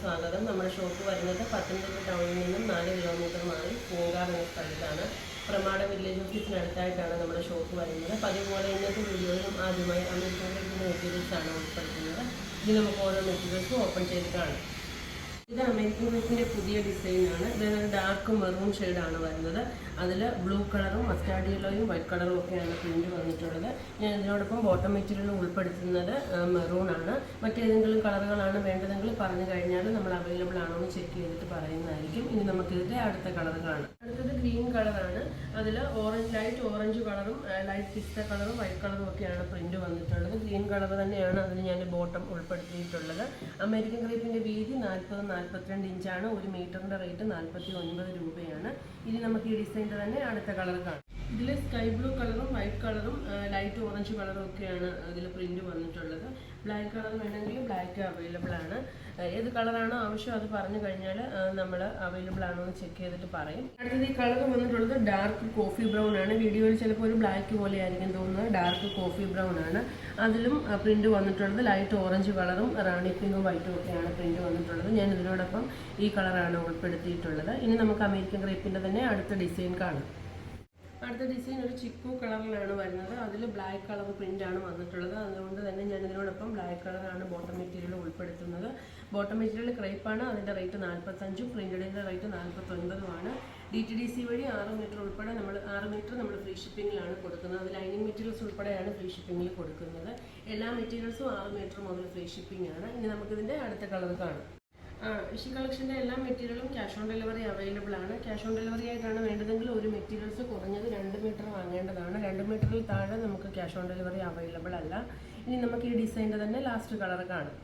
സ്വാഗതം നമ്മുടെ ഷോപ്പ് വരുന്നത് പത്തനംതിട്ട ടൗണിൽ നിന്നും നാല് കിലോമീറ്റർ മാറി പൂങ്കാർ എന്ന സ്ഥലത്താണ്. പ്രമാട വില്ലേജ് ഓഫീസിനടുത്തായിട്ടാണ് നമ്മുടെ ഷോപ്പ് വരുന്നത്. പതിവ് പോലെ ഇന്നത്തെ വീഡിയോയിലും ആദ്യമായി അമിത് മെറ്റീരിയൽസ് ആണ് ഉൾപ്പെടുത്തുന്നത്. ഇത് നമുക്ക് ഓരോ മെറ്റീരിയൽസും ഓപ്പൺ ചെയ്ത് കാണാം. ഇത് അമേരിക്കൻ ഗ്രൂപ്പിന്റെ പുതിയ ഡിസൈനാണ് ഇത് ഡാർക്ക് മെറൂൺ ഷെയ്ഡാണ് വരുന്നത്. അതിൽ ബ്ലൂ കളറും മസ്റ്റാർഡ് യെല്ലോയും വൈറ്റ് കളറും ഒക്കെയാണ് പ്രിന്റ് വന്നിട്ടുള്ളത്. ഞാൻ ഇതിനോടൊപ്പം ബോട്ടം മെറ്റീരിയൽ ഉൾപ്പെടുത്തുന്നത് മെറൂൺ ആണ്. മറ്റേതെങ്കിലും കളറുകളാണ് വേണ്ടതെങ്കിൽ പറഞ്ഞു കഴിഞ്ഞാൽ നമ്മൾ അവൈലബിൾ ആണോ എന്ന് ചെക്ക് ചെയ്തിട്ട് പറയുന്നതായിരിക്കും. ഇനി നമുക്ക് ഇതിന്റെ അടുത്ത കളർ കാണാം. അടുത്തത് ഗ്രീൻ കളറാണ് അതിൽ ഓറഞ്ച് ലൈറ്റ് ഓറഞ്ച് കളറും ലൈറ്റ് പിസ്ത കളറും വൈറ്റ് കളറും ഒക്കെയാണ് പ്രിന്റ് വന്നിട്ടുള്ളത്. ഗ്രീൻ കളർ തന്നെയാണ് അതിന് ഞാൻ ബോട്ടം ഉൾപ്പെടുത്തിയിട്ടുള്ളത്. അമേരിക്കൻ ക്രീപ്പിന്റെ വീതി നാൽപ്പത് നാൽപ്പത്തിരണ്ട് ഇഞ്ചാണ് ഒരു മീറ്ററിന്റെ റേറ്റ് നാൽപ്പത്തി ഒൻപത് രൂപയാണ്. ഇനി നമുക്ക് ഈ ഡിസൈന്റെ തന്നെ അടുത്ത കളർ കാണാം. ഇതിൽ സ്കൈ ബ്ലൂ കളറും വൈറ്റ് കളറും ലൈറ്റ് ഓറഞ്ച് കളറും ഒക്കെയാണ് ഇതിൽ പ്രിന്റ് വന്നിട്ടുള്ളത്. ബ്ലാക്ക് കളർ വേണമെങ്കിൽ ബ്ലാക്ക് അവൈലബിൾ ആണ്. ഏത് കളറാണോ ആവശ്യം അത് പറഞ്ഞു കഴിഞ്ഞാൽ നമ്മൾ അവൈലബിൾ ആണോ എന്ന് ചെക്ക് ചെയ്തിട്ട് പറയും. അടുത്തത് ഈ കളർ വന്നിട്ടുള്ളത് ഡാർക്ക് കോഫി ബ്രൗൺ ആണ്. വീഡിയോയിൽ ചിലപ്പോൾ ഒരു ബ്ലാക്ക് പോലെ ആയിരിക്കും തോന്നുന്നത്. ഡാർക്ക് കോഫി ബ്രൗൺ ആണ്. അതിലും പ്രിന്റ് വന്നിട്ടുള്ളത് ലൈറ്റ് ഓറഞ്ച് കളറും റാണി പിങ്കും വൈറ്റും ഒക്കെയാണ് പ്രിന്റ് വന്നിട്ടുള്ളത്. ഞാൻ ഇതിനോടൊപ്പം ഈ കളറാണ് ഉൾപ്പെടുത്തിയിട്ടുള്ളത്. ഇനി നമുക്ക് അമേരിക്കൻ ഗ്രേപ്പിന്റെ തന്നെ അടുത്ത ഡിസൈൻ കാണാം. അടുത്ത ഡിസൈൻ ഒരു ചിക്കു കളറിലാണ് വരുന്നത്. അതിൽ ബ്ലാക്ക് കളർ പ്രിന്റ് ആണ് വന്നിട്ടുള്ളത്. അതുകൊണ്ട് തന്നെ ഞാൻ ഇതിനോടൊപ്പം ബ്ലാക്ക് കളറാണ് ബോട്ടം മെറ്റീരിയൽ ഉൾപ്പെടുത്തുന്നത്. ബോട്ടം മെറ്റീരിയൽ ക്രൈപ്പാണ് അതിന്റെ റേറ്റ് നാൽപ്പത്തഞ്ചും പ്രിന്റഡിന്റെ റേറ്റ് നാൽപ്പത്തൊൻപതുമാണ് ഡി ടി ഡി സി വഴി ആറ് മീറ്റർ ഉൾപ്പെടെ നമ്മൾ ആറ് മീറ്റർ നമ്മൾ ഫ്രീ ഷിപ്പിങ്ങിലാണ് കൊടുക്കുന്നത്. അത് ലൈനിങ് മെറ്റീരിയൽസ് ഉൾപ്പെടെയാണ് ഫ്രീ ഷിപ്പിങ്ങിൽ കൊടുക്കുന്നത്. എല്ലാ മെറ്റീരിയൽസും ആറ് മീറ്റർ മുതൽ ഫ്രീ ഷിപ്പിംഗ് ആണ്. ഇനി നമുക്കിതിന്റെ അടുത്ത കളർ കാണാം. ഇഷി കളക്ഷന്റെ എല്ലാ മെറ്റീരിയലും ക്യാഷ് ഓൺ ഡെലിവറി അവൈലബിൾ ആണ്. ക്യാഷ് ഓൺ ഡെലിവറി ആയിട്ടാണ് വേണ്ടതെങ്കിൽ ഒരു മെറ്റീരിയൽസ് കുറഞ്ഞത് രണ്ട് മീറ്റർ വാങ്ങേണ്ടതാണ്. രണ്ട് മീറ്ററിൽ താഴെ നമുക്ക് ക്യാഷ് ഓൺ ഡെലിവറി അവൈലബിൾ അല്ല. ഇനി നമുക്ക് ഈ ഡിസൈന്റെ തന്നെ ലാസ്റ്റ് കളർ കാണാം.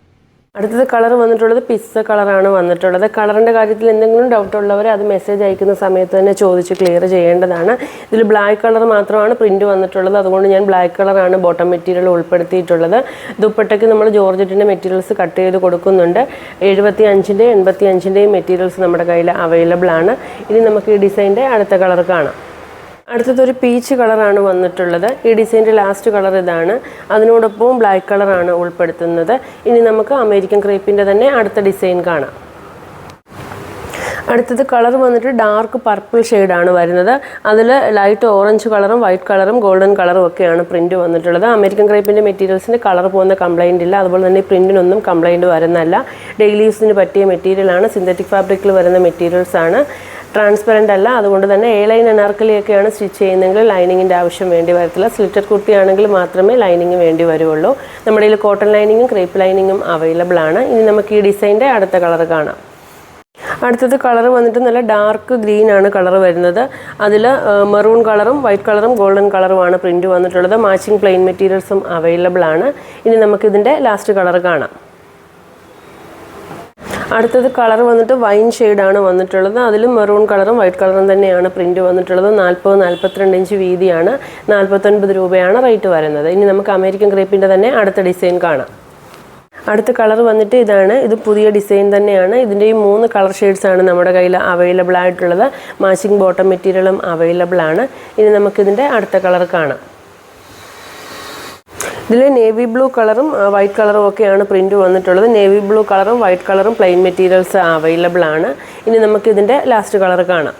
അടുത്തത് കളർ വന്നിട്ടുള്ളത് പിസ്സ കളറാണ് വന്നിട്ടുള്ളത്. കളറിന്റെ കാര്യത്തിൽ എന്തെങ്കിലും ഡൗട്ട് ഉള്ളവർ അത് മെസ്സേജ് അയക്കുന്ന സമയത്ത് തന്നെ ചോദിച്ച് ക്ലിയർ ചെയ്യേണ്ടതാണ്. ഇതിൽ ബ്ലാക്ക് കളർ മാത്രമാണ് പ്രിന്റ് വന്നിട്ടുള്ളത്. അതുകൊണ്ട് ഞാൻ ബ്ലാക്ക് കളറാണ് ബോട്ടം മെറ്റീരിയൽ ഉൾപ്പെടുത്തിയിട്ടുള്ളത്. ദുപ്പട്ടയ്ക്ക് നമ്മൾ ജോർജറ്റിന്റെ മെറ്റീരിയൽസ് കട്ട് ചെയ്ത് കൊടുക്കുന്നുണ്ട്. എഴുപത്തി അഞ്ചിന്റെയും എൺപത്തി അഞ്ചിന്റെയും മെറ്റീരിയൽസ് നമ്മുടെ കയ്യിൽ അവൈലബിൾ ആണ്. ഇനി നമുക്ക് ഈ ഡിസൈന്റെ അടുത്ത കളർ കാണാം. അടുത്തതൊരു പീച്ച് കളറാണ് വന്നിട്ടുള്ളത്. ഈ ഡിസൈന്റെ ലാസ്റ്റ് കളർ ഇതാണ്. അതിനോടൊപ്പം ബ്ലാക്ക് കളറാണ് ഉൾപ്പെടുത്തുന്നത്. ഇനി നമുക്ക് അമേരിക്കൻ ക്രേപ്പിന്റെ തന്നെ അടുത്ത ഡിസൈൻ കാണാം. അടുത്തത് കളർ വന്നിട്ട് ഡാർക്ക് പർപ്പിൾ ഷെയ്ഡാണ് വരുന്നത്. അതിൽ ലൈറ്റ് ഓറഞ്ച് കളറും വൈറ്റ് കളറും ഗോൾഡൻ കളറും ഒക്കെയാണ് പ്രിന്റ് വന്നിട്ടുള്ളത്. അമേരിക്കൻ ക്രേപ്പിന്റെ മെറ്റീരിയൽസിന് കളർ പോകുന്ന കംപ്ലൈന്റ് ഇല്ല. അതുപോലെ തന്നെ പ്രിന്റിനൊന്നും കംപ്ലൈന്റ് വരുന്നല്ല ഡെയിലി യൂസിന് പറ്റിയ മെറ്റീരിയലാണ് സിന്തറ്റിക് ഫാബ്രിക്കിൽ വരുന്ന മെറ്റീരിയൽസാണ് ട്രാൻസ്പെറന്റ് അല്ല. അതുകൊണ്ട് തന്നെ എ ലൈൻ അനാർക്കലിയൊക്കെയാണ് സ്റ്റിച്ച് ചെയ്യുന്നതെങ്കിൽ ലൈനിങ്ങിന്റെ ആവശ്യം വേണ്ടി വരത്തില്ല. സ്ലിറ്റഡ് കുർത്തിയാണെങ്കിൽ മാത്രമേ ലൈനിങ് വേണ്ടി വരുള്ളൂ നമ്മുടെ കയ്യിൽ കോട്ടൺ ലൈനിങ്ങും ക്രേപ്പ് ലൈനിങ്ങും അവൈലബിൾ ആണ്. ഇനി നമുക്ക് ഈ ഡിസൈന്റെ അടുത്ത കളർ കാണാം. അടുത്തത് കളർ വന്നിട്ട് നല്ല ഡാർക്ക് ഗ്രീൻ ആണ് കളർ വരുന്നത്. അതിൽ മെറൂൺ കളറും വൈറ്റ് കളറും ഗോൾഡൻ കളറുമാണ് പ്രിന്റ് വന്നിട്ടുള്ളത്. മാച്ചിങ് പ്ലെയിൻ മെറ്റീരിയൽസും അവൈലബിൾ ആണ്. ഇനി നമുക്കിതിന്റെ ലാസ്റ്റ് കളർ കാണാം. അടുത്തത് കളർ വന്നിട്ട് വൈൻ ഷെയ്ഡാണ് വന്നിട്ടുള്ളത്. അതിലും മെറൂൺ കളറും വൈറ്റ് കളറും തന്നെയാണ് പ്രിന്റ് വന്നിട്ടുള്ളത്. നാൽപ്പത് നാൽപ്പത്തിരണ്ട് ഇഞ്ച് വീതിയാണ്. നാൽപ്പത്തൊൻപത് രൂപയാണ് റേറ്റ് വരുന്നത്. ഇനി നമുക്ക് അമേരിക്കൻ ക്രേപ്പിന്റെ തന്നെ അടുത്ത ഡിസൈൻ കാണാം. അടുത്ത കളർ വന്നിട്ട് ഇതാണ്. ഇത് പുതിയ ഡിസൈൻ തന്നെയാണ്. ഇതിന്റെ ഈ മൂന്ന് കളർ ഷെയ്ഡ്സ് ആണ് നമ്മുടെ കയ്യിൽ അവൈലബിൾ ആയിട്ടുള്ളത്. മാച്ചിങ് ബോട്ടം മെറ്റീരിയലും അവൈലബിൾ ആണ്. ഇനി നമുക്കിതിന്റെ അടുത്ത കളർ കാണാം. ഇതിൽ നേവി ബ്ലൂ കളറും വൈറ്റ് കളറും ഒക്കെയാണ് പ്രിന്റ് വന്നിട്ടുള്ളത്. നേവി ബ്ലൂ കളറും വൈറ്റ് കളറും പ്ലെയിൻ മെറ്റീരിയൽസ് അവൈലബിൾ ആണ്. ഇനി നമുക്ക് നമുക്കിതിന്റെ ലാസ്റ്റ് കളർ കാണാം.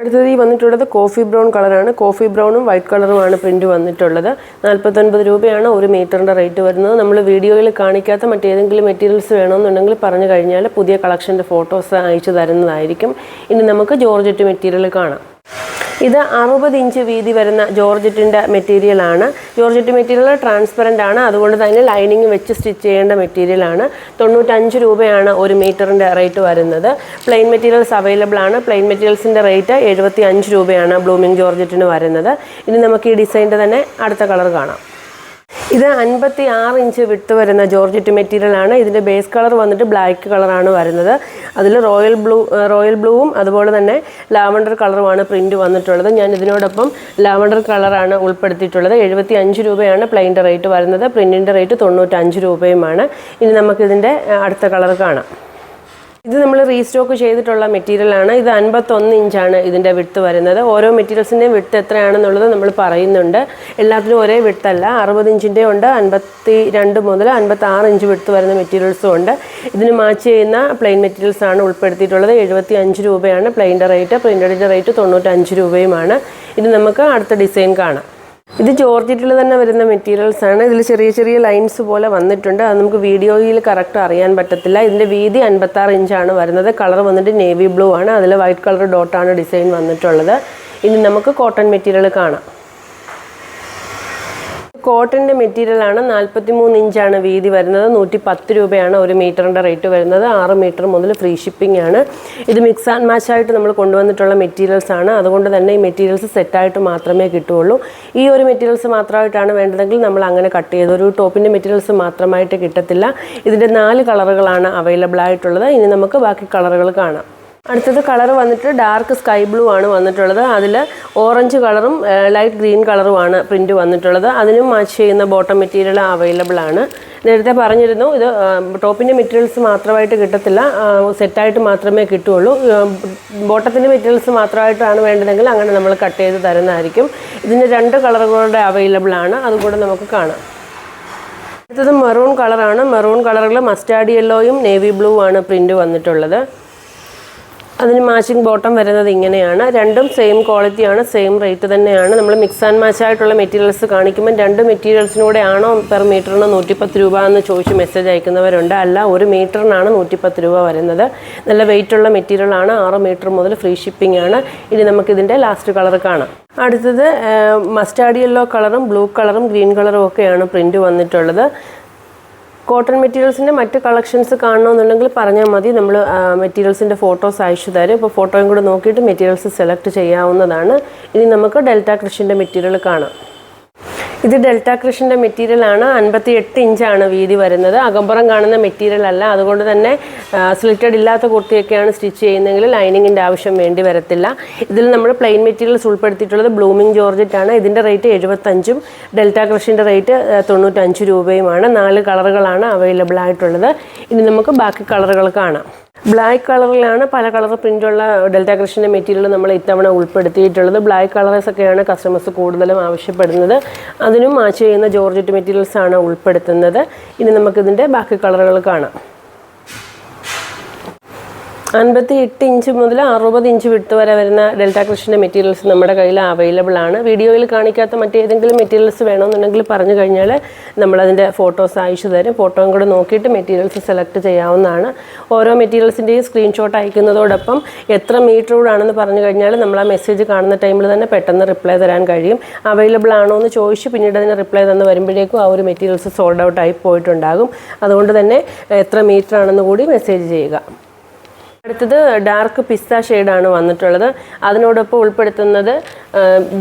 അടുത്തത് ഈ വന്നിട്ടുള്ളത് കോഫി ബ്രൗൺ കളറാണ് കോഫി ബ്രൗണും വൈറ്റ് കളറുമാണ് പ്രിന്റ് വന്നിട്ടുള്ളത്. നാൽപ്പത്തൊൻപത് രൂപയാണ് ഒരു മീറ്ററിന്റെ റേറ്റ് വരുന്നത്. നമ്മൾ വീഡിയോയിൽ കാണിക്കാത്ത മറ്റേതെങ്കിലും മെറ്റീരിയൽസ് വേണമെന്നുണ്ടെങ്കിൽ പറഞ്ഞു കഴിഞ്ഞാൽ പുതിയ കളക്ഷന്റെ ഫോട്ടോസ് അയച്ചു തരുന്നതായിരിക്കും. ഇനി നമുക്ക് ജോർജറ്റ് മെറ്റീരിയൽ കാണാം. ഇത് അറുപത് ഇഞ്ച് വീതി വരുന്ന ജോർജറ്റിന്റെ മെറ്റീരിയലാണ് ജോർജറ്റ് മെറ്റീരിയൽ ട്രാൻസ്പെറന്റ് ആണ്. അതുകൊണ്ട് തന്നെ ലൈനിങ് വെച്ച് സ്റ്റിച്ച് ചെയ്യേണ്ട മെറ്റീരിയലാണ് തൊണ്ണൂറ്റഞ്ച് രൂപയാണ് ഒരു മീറ്ററിന്റെ റേറ്റ് വരുന്നത്. പ്ലെയിൻ മെറ്റീരിയൽസ് അവൈലബിൾ ആണ്. പ്ലെയിൻ മെറ്റീരിയൽസിന്റെ റേറ്റ് എഴുപത്തി അഞ്ച് രൂപയാണ് ബ്ലൂമിങ് ജോർജറ്റിന് വരുന്നത്. ഇനി നമുക്ക് ഈ ഡിസൈന്റെ തന്നെ അടുത്ത കളർ കാണാം. ഇത് അൻപത്തി ആറ് ഇഞ്ച് വിട്ട് വരുന്ന ജോർജറ്റ് മെറ്റീരിയൽ ആണ്. ഇതിന്റെ ബേസ് കളർ വന്നിട്ട് ബ്ലാക്ക് കളറാണ് വരുന്നത്. അതിൽ റോയൽ ബ്ലൂ റോയൽ ബ്ലൂവും അതുപോലെ തന്നെ ലാവണ്ടർ കളറുമാണ് പ്രിന്റ് വന്നിട്ടുള്ളത്. ഞാൻ ഇതിനോടൊപ്പം ലാവണ്ടർ കളറാണ് ഉൾപ്പെടുത്തിയിട്ടുള്ളത്. എഴുപത്തി അഞ്ച് രൂപയാണ് പ്ലെയിന്റെ റേറ്റ് വരുന്നത്. പ്രിന്റിന്റെ റേറ്റ് തൊണ്ണൂറ്റഞ്ച് രൂപയുമാണ്. ഇനി നമുക്കിതിന്റെ അടുത്ത കളർ കാണാം. ഇത് നമ്മൾ റീസ്റ്റോക്ക് ചെയ്തിട്ടുള്ള മെറ്റീരിയൽ ആണ്. ഇത് അൻപത്തൊന്ന് ഇഞ്ചാണ് ഇതിന്റെ വിട്ട് വരുന്നത്. ഓരോ മെറ്റീരിയൽസിന്റെയും വിട്ട് എത്രയാണെന്നുള്ളത് നമ്മൾ പറയുന്നുണ്ട്. എല്ലാത്തിനും ഒരേ വിട്ടല്ല അറുപത് ഇഞ്ചിന്റെ ഉണ്ട്. അൻപത്തി രണ്ട് മുതൽ അൻപത്തി ആറ് ഇഞ്ച് വിട്ട് വരുന്ന മെറ്റീരിയൽസും ഉണ്ട്. ഇതിന് മാച്ച് ചെയ്യുന്ന പ്ലെയിൻ മെറ്റീരിയൽസ് ആണ് ഉൾപ്പെടുത്തിയിട്ടുള്ളത്. എഴുപത്തി അഞ്ച് രൂപയാണ് പ്ലെയിന്റെ റേറ്റ് പ്രിന്റഡിന്റെ റേറ്റ് തൊണ്ണൂറ്റഞ്ച് രൂപയുമാണ്. ഇത് നമുക്ക് അടുത്ത ഡിസൈൻ കാണാം. ഇത് ജോർജറ്റിൽ തന്നെ വരുന്ന മെറ്റീരിയൽസ് ആണ്. ഇതിൽ ചെറിയ ചെറിയ ലൈൻസ് പോലെ വന്നിട്ടുണ്ട്. അത് നമുക്ക് വീഡിയോയിൽ കറക്റ്റ് അറിയാൻ പറ്റത്തില്ല. ഇതിന്റെ വീതി അൻപത്താറ് ഇഞ്ചാണ് വരുന്നത്. കളർ വന്നിട്ട് നേവി ബ്ലൂ ആണ്. അതിൽ വൈറ്റ് കളർ ഡോട്ടാണ് ഡിസൈൻ വന്നിട്ടുള്ളത്. ഇനി നമുക്ക് കോട്ടൺ മെറ്റീരിയൽ കാണാം. കോട്ടന്റെ മെറ്റീരിയലാണ് നാൽപ്പത്തി മൂന്ന് ഇഞ്ചാണ് വീതി വരുന്നത്. നൂറ്റി പത്ത് രൂപയാണ് ഒരു മീറ്ററിന്റെ റേറ്റ് വരുന്നത്. ആറ് മീറ്റർ മുതൽ ഫ്രീ ഷിപ്പിംഗ് ആണ്. ഇത് മിക്സ് ആൻഡ് മാച്ച് ആയിട്ട് നമ്മൾ കൊണ്ടുവന്നിട്ടുള്ള മെറ്റീരിയൽസ് ആണ്. അതുകൊണ്ട് തന്നെ ഈ മെറ്റീരിയൽസ് സെറ്റായിട്ട് മാത്രമേ കിട്ടുകയുള്ളൂ. ഈ ഒരു മെറ്റീരിയൽസ് മാത്രമായിട്ടാണ് വേണ്ടതെങ്കിൽ നമ്മൾ അങ്ങനെ കട്ട് ചെയ്ത് ഒരു ടോപ്പിന്റെ മെറ്റീരിയൽസ് മാത്രമായിട്ട് കിട്ടത്തില്ല. ഇതിന്റെ നാല് കളറുകളാണ് അവൈലബിൾ ആയിട്ടുള്ളത്. ഇനി നമുക്ക് ബാക്കി കളറുകൾ കാണാം. അടുത്തത് കളർ വന്നിട്ട് ഡാർക്ക് സ്കൈ ബ്ലൂ ആണ് വന്നിട്ടുള്ളത്. അതിൽ ഓറഞ്ച് കളറും ലൈറ്റ് ഗ്രീൻ കളറുമാണ് പ്രിന്റ് വന്നിട്ടുള്ളത്. അതിനും മാച്ച് ചെയ്യുന്ന ബോട്ടം മെറ്റീരിയൽ അവൈലബിൾ ആണ്. നേരത്തെ പറഞ്ഞിരുന്നു ഇത് ടോപ്പിന്റെ മെറ്റീരിയൽസ് മാത്രമായിട്ട് കിട്ടത്തില്ല. സെറ്റായിട്ട് മാത്രമേ കിട്ടുകയുള്ളൂ. ബോട്ടത്തിന്റെ മെറ്റീരിയൽസ് മാത്രമായിട്ടാണ് വേണ്ടതെങ്കിൽ അങ്ങനെ നമ്മൾ കട്ട് ചെയ്ത് തരുന്നതായിരിക്കും. ഇതിന്റെ രണ്ട് കളറുകളുടെ അവൈലബിൾ ആണ്. അതുകൂടെ നമുക്ക് കാണാം. അടുത്തത് മെറൂൺ കളറാണ്. മെറൂൺ കളറിൽ മസ്റ്റാർഡ് യെല്ലോയും നേവി ബ്ലൂ ആണ് പ്രിന്റ് വന്നിട്ടുള്ളത്. അതിന് മാച്ചിങ് ബോട്ടം വരുന്നത് ഇങ്ങനെയാണ്. രണ്ടും സെയിം ക്വാളിറ്റിയാണ് സെയിം റേറ്റ് തന്നെയാണ്. നമ്മൾ മിക്സ് ആൻഡ് മാച്ച് ആയിട്ടുള്ള മെറ്റീരിയൽസ് കാണിക്കുമ്പോൾ രണ്ട് മെറ്റീരിയൽസിനൂടെ ആണോ പെർ മീറ്ററിന് നൂറ്റിപ്പത്ത് രൂപ എന്ന് ചോദിച്ച് മെസ്സേജ് അയക്കുന്നവരുണ്ട്. അല്ല ഒരു മീറ്ററിനാണ് നൂറ്റിപ്പത്ത് രൂപ വരുന്നത്. നല്ല വെയിറ്റ് ഉള്ള മെറ്റീരിയലാണ് ആറ് മീറ്റർ മുതൽ ഫ്രീ ഷിപ്പിംഗ് ആണ്. ഇനി നമുക്കിതിന്റെ ലാസ്റ്റ് കളർ കാണാം. അടുത്തത് മസ്റ്റാർഡ് യെല്ലോ കളറും ബ്ലൂ കളറും ഗ്രീൻ കളറും ഒക്കെയാണ് പ്രിന്റ് വന്നിട്ടുള്ളത്. കോട്ടൺ മെറ്റീരിയൽസിന്റെ മറ്റ് കളക്ഷൻസ് കാണണമെന്നുണ്ടെങ്കിൽ പറഞ്ഞാൽ മതി. നമ്മൾ മെറ്റീരിയൽസിന്റെ ഫോട്ടോസ് അയച്ചു തരും. ഇപ്പോൾ ഫോട്ടോയും കൂടെ നോക്കിയിട്ട് മെറ്റീരിയൽസ് സെലക്ട് ചെയ്യാവുന്നതാണ്. ഇനി നമുക്ക് ഡെൽറ്റ കൃഷിന്റെ മെറ്റീരിയൽ കാണാം. ഇത് ഡെൽറ്റ കൃഷിന്റെ മെറ്റീരിയൽ ആണ്. അൻപത്തി എട്ട് ഇഞ്ചാണ് വീതി വരുന്നത്. അകമ്പുറം കാണുന്ന മെറ്റീരിയൽ അല്ല. അതുകൊണ്ട് തന്നെ സ്ലിറ്റഡ് ഇല്ലാത്ത കുർത്തിയൊക്കെയാണ് സ്റ്റിച്ച് ചെയ്യുന്നതെങ്കിൽ ലൈനിങ്ങിന്റെ ആവശ്യം വേണ്ടി വരത്തില്ല. ഇതിൽ നമ്മൾ പ്ലെയിൻ മെറ്റീരിയൽസ് ഉൾപ്പെടുത്തിയിട്ടുള്ളത് ബ്ലൂമിംഗ് ജോർജറ്റ് ആണ്. ഇതിന്റെ റേറ്റ് എഴുപത്തഞ്ചും ഡെൽറ്റ കൃഷിന്റെ റേറ്റ് തൊണ്ണൂറ്റഞ്ച് രൂപയുമാണ്. നാല് കളറുകളാണ് അവൈലബിൾ ആയിട്ടുള്ളത്. ഇനി നമുക്ക് ബാക്കി കളറുകൾ കാണാം. ബ്ലാക്ക് കളറിലാണ് പല കളർ പ്രിന്റുള്ള ഡെൽറ്റ കൃഷിന്റെ മെറ്റീരിയൽ നമ്മൾ ഇത്തവണ ഉൾപ്പെടുത്തിയിട്ടുള്ളത്. ബ്ലാക്ക് കളേഴ്സ് ഒക്കെയാണ് കസ്റ്റമേഴ്സ് കൂടുതലും ആവശ്യപ്പെടുന്നത്. അതിനും മാച്ച് ചെയ്യുന്ന ജോർജറ്റ് മെറ്റീരിയൽസാണ് ഉൾപ്പെടുത്തുന്നത്. ഇനി നമുക്കിതിന്റെ ബാക്കി കളറുകൾ കാണാം. അൻപത്തി എട്ട് ഇഞ്ച് മുതൽ അറുപത് ഇഞ്ച് വിട്ട് വരെ വരുന്ന ഡെൽറ്റ കൃഷിന്റെ മെറ്റീരിയൽസ് നമ്മുടെ കയ്യിൽ അവൈലബിൾ ആണ്. വീഡിയോയിൽ കാണിക്കാത്ത മറ്റേതെങ്കിലും മെറ്റീരിയൽസ് വേണമെന്നുണ്ടെങ്കിൽ പറഞ്ഞു കഴിഞ്ഞാൽ നമ്മളതിന്റെ ഫോട്ടോസ് അയച്ചു തരും. ഫോട്ടോയും കൂടെ നോക്കിയിട്ട് മെറ്റീരിയൽസ് സെലക്ട് ചെയ്യാവുന്നതാണ്. ഓരോ മെറ്റീരിയൽസിന്റെയും സ്ക്രീൻഷോട്ട് അയക്കുന്നതോടൊപ്പം എത്ര മീറ്റർ ആണെന്ന് പറഞ്ഞു കഴിഞ്ഞാൽ നമ്മൾ ആ മെസ്സേജ് കാണുന്ന ടൈമിൽ തന്നെ പെട്ടെന്ന് റിപ്ലൈ തരാൻ കഴിയും. അവൈലബിൾ ആണോ എന്ന് ചോദിച്ച് പിന്നീട് അതിന് റിപ്ലൈ തന്നു വരുമ്പോഴേക്കും ആ ഒരു മെറ്റീരിയൽസ് സോൾഡ് ഔട്ട് ആയി പോയിട്ടുണ്ടാകും. അതുകൊണ്ട് തന്നെ എത്ര മീറ്റർ ആണെന്ന് കൂടി മെസ്സേജ് ചെയ്യുക. അടുത്തത് ഡാർക്ക് പിസ്ത ഷെയ്ഡാണ് വന്നിട്ടുള്ളത്. അതിനോടൊപ്പം ഉൾപ്പെടുത്തുന്നത്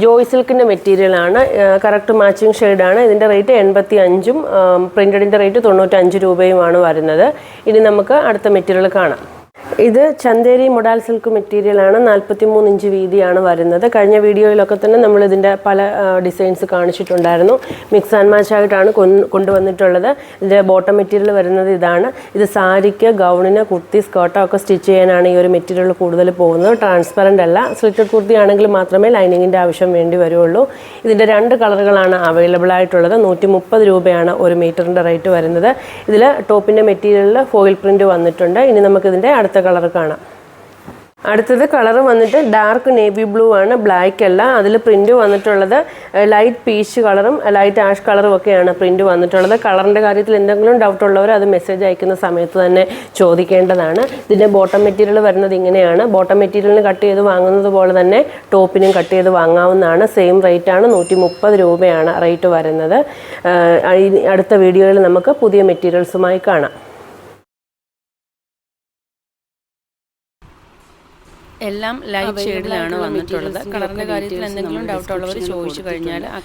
ജോയ് സിൽക്കിന്റെ മെറ്റീരിയലാണ് കറക്റ്റ് മാച്ചിങ് ഷെയ്ഡാണ് ഇതിന്റെ റേറ്റ് എൺപത്തി അഞ്ചും പ്രിന്റഡിന്റെ റേറ്റ് തൊണ്ണൂറ്റഞ്ച് രൂപയുമാണ് വരുന്നത്. ഇനി നമുക്ക് അടുത്ത മെറ്റീരിയൽ കാണാം. ഇത് ചന്തേരി മൊഡാൽ സിൽക്ക് മെറ്റീരിയലാണ് നാൽപ്പത്തി മൂന്ന് ഇഞ്ച് വീതിയാണ് വരുന്നത്. കഴിഞ്ഞ വീഡിയോയിലൊക്കെ തന്നെ നമ്മൾ ഇതിന്റെ പല ഡിസൈൻസ് കാണിച്ചിട്ടുണ്ടായിരുന്നു. മിക്സ് ആൻഡ് മാച്ച് ആയിട്ടാണ് കൊണ്ടുവന്നിട്ടുള്ളത്. ഇതിന്റെ ബോട്ടം മെറ്റീരിയൽ വരുന്നത് ഇതാണ്. ഇത് സാരിക്ക് ഗൗണിന് കുർത്തി സ്കേർട്ടോ ഒക്കെ സ്റ്റിച്ച് ചെയ്യാനാണ് ഈ ഒരു മെറ്റീരിയൽ കൂടുതൽ പോകുന്നത്. ട്രാൻസ്പെറന്റ് അല്ല. സ്ലിറ്റഡ് കുർത്തി ആണെങ്കിൽ മാത്രമേ ലൈനിങ്ങിന്റെ ആവശ്യം വേണ്ടി വരുള്ളൂ. ഇതിന്റെ രണ്ട് കളറുകളാണ് അവൈലബിൾ ആയിട്ടുള്ളത്. നൂറ്റി മുപ്പത് രൂപയാണ് ഒരു മീറ്ററിന്റെ റേറ്റ് വരുന്നത്. ഇതിൽ ടോപ്പിന്റെ മെറ്റീരിയലിൽ ഫോയിൽ പ്രിന്റ് വന്നിട്ടുണ്ട്. ഇനി നമുക്കിതിന്റെ അടുത്ത കളർ കാണാം. അടുത്തത് കളർ വന്നിട്ട് ഡാർക്ക് നേവി ബ്ലൂ ആണ് ബ്ലാക്ക് അല്ല. അതിൽ പ്രിന്റ് വന്നിട്ടുള്ളത് ലൈറ്റ് പീച്ച് കളറും ലൈറ്റ് ആഷ് കളറും ഒക്കെയാണ് പ്രിന്റ് വന്നിട്ടുള്ളത്. കളറിന്റെ കാര്യത്തിൽ എന്തെങ്കിലും ഡൗട്ട് ഉള്ളവർ അത് മെസ്സേജ് അയക്കുന്ന സമയത്ത് തന്നെ ചോദിക്കേണ്ടതാണ്. ഇതിന്റെ ബോട്ടം മെറ്റീരിയൽ വരുന്നത് ഇങ്ങനെയാണ്. ബോട്ടം മെറ്റീരിയലിന് കട്ട് ചെയ്ത് വാങ്ങുന്നത് പോലെ തന്നെ ടോപ്പിനും കട്ട് ചെയ്ത് വാങ്ങാവുന്നതാണ്. സെയിം റേറ്റ് ആണ് നൂറ്റി മുപ്പത് രൂപയാണ് റേറ്റ് വരുന്നത്. അടുത്ത വീഡിയോയിൽ നമുക്ക് പുതിയ മെറ്റീരിയൽസുമായി കാണാം. എല്ലാം ലൈറ്റ് ഷെയ്ഡിലാണ് വന്നിട്ടുള്ളത്. കളറിന്റെ കാര്യത്തിൽ എന്തെങ്കിലും ഡൗട്ട് ഉള്ളവർ ചോദിച്ചു കഴിഞ്ഞാൽ ആ